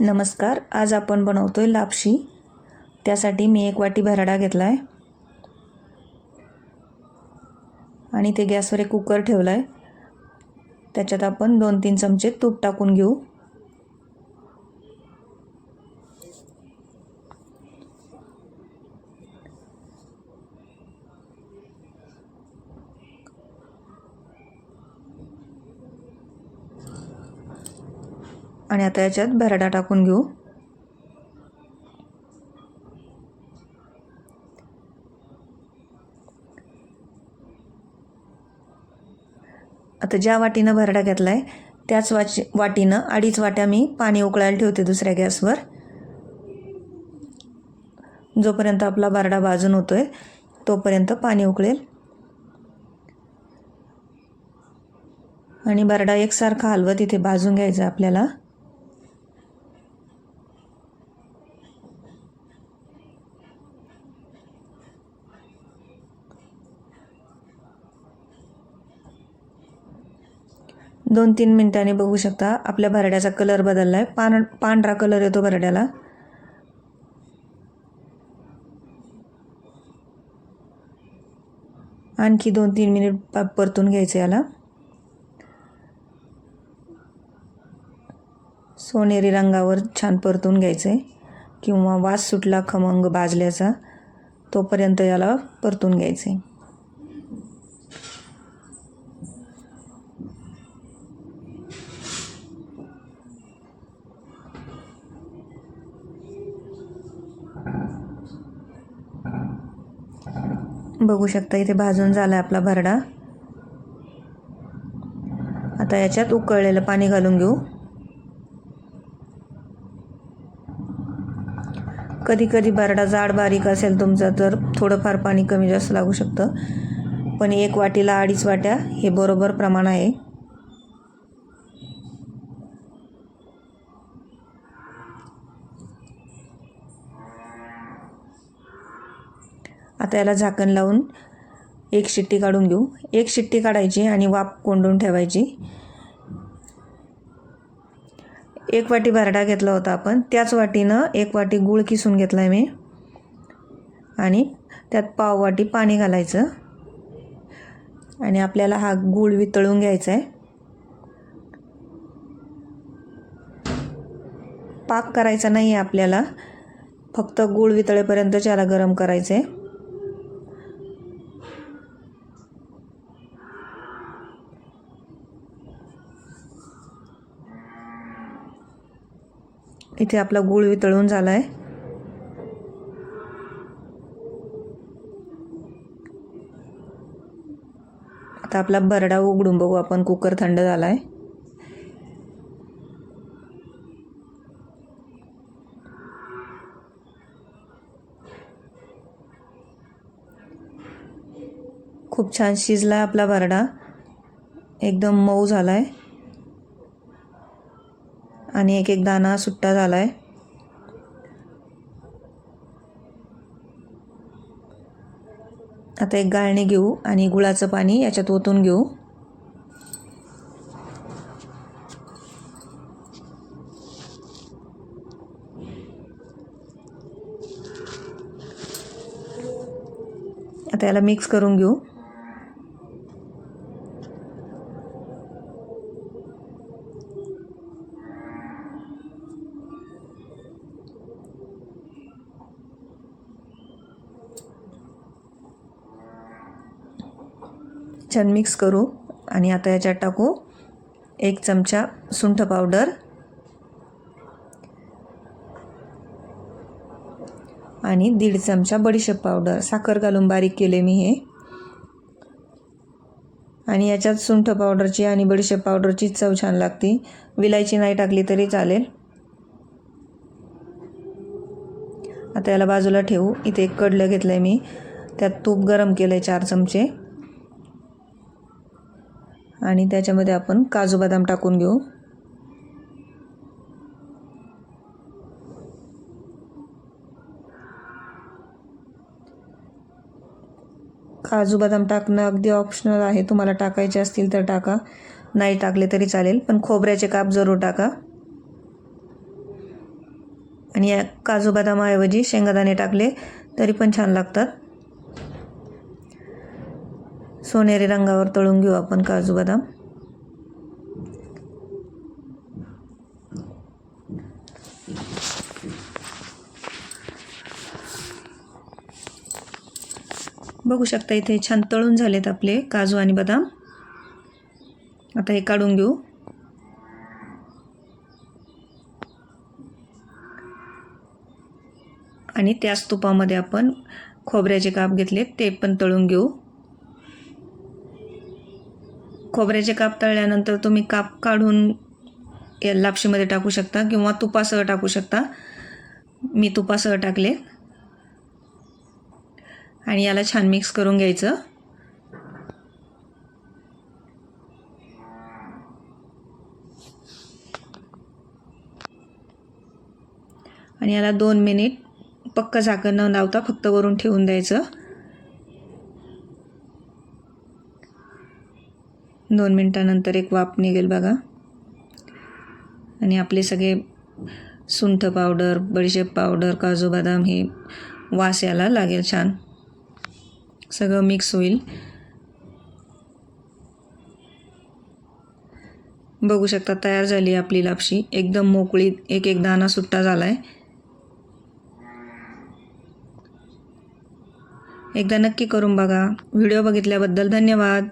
नमस्कार आज आपण बनवतो आहे लापशी. त्यासाठी मी एक वाटी भरडा घेतला आहे आणि ते गॅसवर एक कुकर ठेवला आहे त्याच्यात आपण दोन तीन चमचे तूप टाकून घेऊ. आणि आता याच्यात भरडा टाकून घेऊ. आता ज्या वाटीनं भरडा घेतला आहे त्याच वाची वाटीनं अडीच वाट्या मी पाणी उकळायला ठेवते दुसऱ्या गॅसवर. जोपर्यंत आपला भरडा भाजून होतो आहे तोपर्यंत पाणी उकळेल. आणि भरडा एकसारखा हलवत इथे भाजून घ्यायचा आपल्याला. दोन तीन मिनटांनी बघू शकता आपल्या भरड्याचा कलर बदलला आहे पान पांढरा कलर येतो भरड्याला. आणखी दोन तीन मिनिट परतून घ्यायचं याला. सोनेरी रंगावर छान परतून घ्यायचं आहे किंवा वास सुटला खमंग भाजल्याचा तोपर्यंत याला परतून घ्यायचं आहे बघू शकता इथे भाजून झाला आहे आपला भरडा. आता याच्यात उकळलेलं पाणी घालून घेऊ. कधी कधी भरडा जाड बारीक असेल तुमचा तर थोडंफार पाणी कमी जास्त लागू शकतं. पण एक वाटीला अडीच वाट्या हे बरोबर प्रमाण आहे. आता याला झाकण लावून एक शिट्टी काढून घेऊ. एक शिट्टी काढायची आणि वाफ कोंडून ठेवायची. एक वाटी भरडा घेतला होता आपण. त्याच वाटीनं एक वाटी गूळ किसून घेतला आहे मी. आणि त्यात पाव वाटी पाणी घालायचं. आणि आपल्याला हा गूळ वितळून घ्यायचा आहे पाक करायचा नाही आहे आपल्याला. फक्त गूळ वितळेपर्यंतच याला गरम करायचं आहे इथे आपला गूळ वितळून झाला आहे आता आपला बरडा उघडून बघू आपण कुकर थंड झाला आहे खूप छान शिजला आहे आपला बरडा. एकदम मऊ झाला आहे आणि एक एक दाणा सुट्टा झाला आहे आता एक गाळणी घेऊ आणि गुळाचं पाणी याच्यात ओतून घेऊ. आता याला मिक्स करून घेऊ. छान मिक्स करू आणि आता याच्यात टाकू एक चमचा सुंठ पावडर आणि दीड चमचा बडीशेप पावडर साखर घालून बारीक केले मी हे. आणि याच्यात सुंठ पावडरची आणि बडीशेप पावडरची चव छान लागते. विलायची नाही टाकली तरी चालेल. आता याला बाजूला ठेवू. इथे एक कडलं घेतलं आहे मी. त्यात तूप गरम केलं आहे चार चमचे. आणि त्याच्यामध्ये आपण काजू बदाम टाकून घेऊ. काजू बदाम टाकणं अगदी ऑप्शनल आहे. तुम्हाला टाकायचे असतील तर टाका. नाही टाकले तरी चालेल पण खोबऱ्याचे काप जरूर टाका. आणि या काजू बदामाऐवजी शेंगादाणे टाकले तरी पण छान लागतात. सोनेरी रंगावर तळून घेऊ आपण काजू बदाम. बघू शकता इथे छान तळून झालेत आपले काजू आणि बदाम. आता हे काढून घेऊ. आणि त्याच तुपामध्ये आपण खोबऱ्याचे काप घेतले ते पण तळून घेऊ. खोबऱ्याचे काप तळल्यानंतर तुम्ही काप काढून या लापशीमध्ये टाकू शकता किंवा तुपासह टाकू शकता. मी तुपासह टाकले. आणि याला छान मिक्स करून घ्यायचं. आणि याला दोन मिनिट पक्क झाकण न लावता फक्त वरून ठेवून द्यायचं. दोन मिनटानंतर एक वाफ निघेल बघा. आणि आपले सगळे सुंठ पावडर बडीशेप पावडर काजू बदाम हे वास याला लागेल छान. सगळं मिक्स होईल. बघू शकता तयार झाली आपली लापशी. एकदम मोकळी एक एक दाना सुट्टा झाला आहे एकदा नक्की करून बघा. व्हिडिओ बघितल्याबद्दल धन्यवाद.